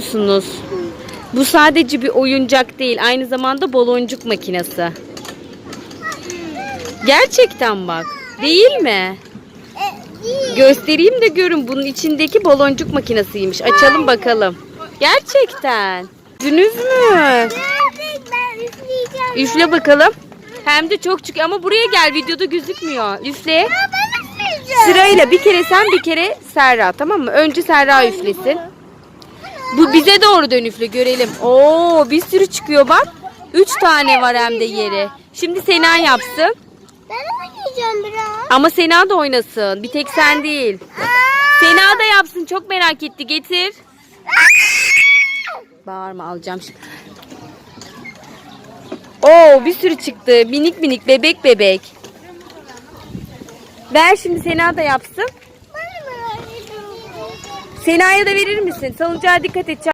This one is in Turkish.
musunuz? Bu sadece bir oyuncak değil. Aynı zamanda baloncuk makinesi. Gerçekten bak. Değil mi? Göstereyim de görün. Bunun içindeki baloncuk makinesiymiş. Açalım bakalım. Gerçekten. Gördünüz mü? Üfle bakalım. Hem de çok çıkıyor ama buraya gel videoda gözükmüyor. Üfle. Sırayla bir kere sen bir kere Serra tamam mı? Önce Serra üflesin. Bu bize doğru dön üfle görelim. Oo bir sürü çıkıyor bak. Üç tane var hem de yeri. Şimdi Sena yapsın. Ben oynayacağım biraz. Ama Sena da oynasın. Bir tek sen değil. Sena da yapsın. Çok merak etti. Getir. Bağırma alacağım şimdi. Oo bir sürü çıktı. Minik minik bebek bebek. Ver şimdi Sena da yapsın. Sena'ya da verir misin? Salıncağa dikkat et.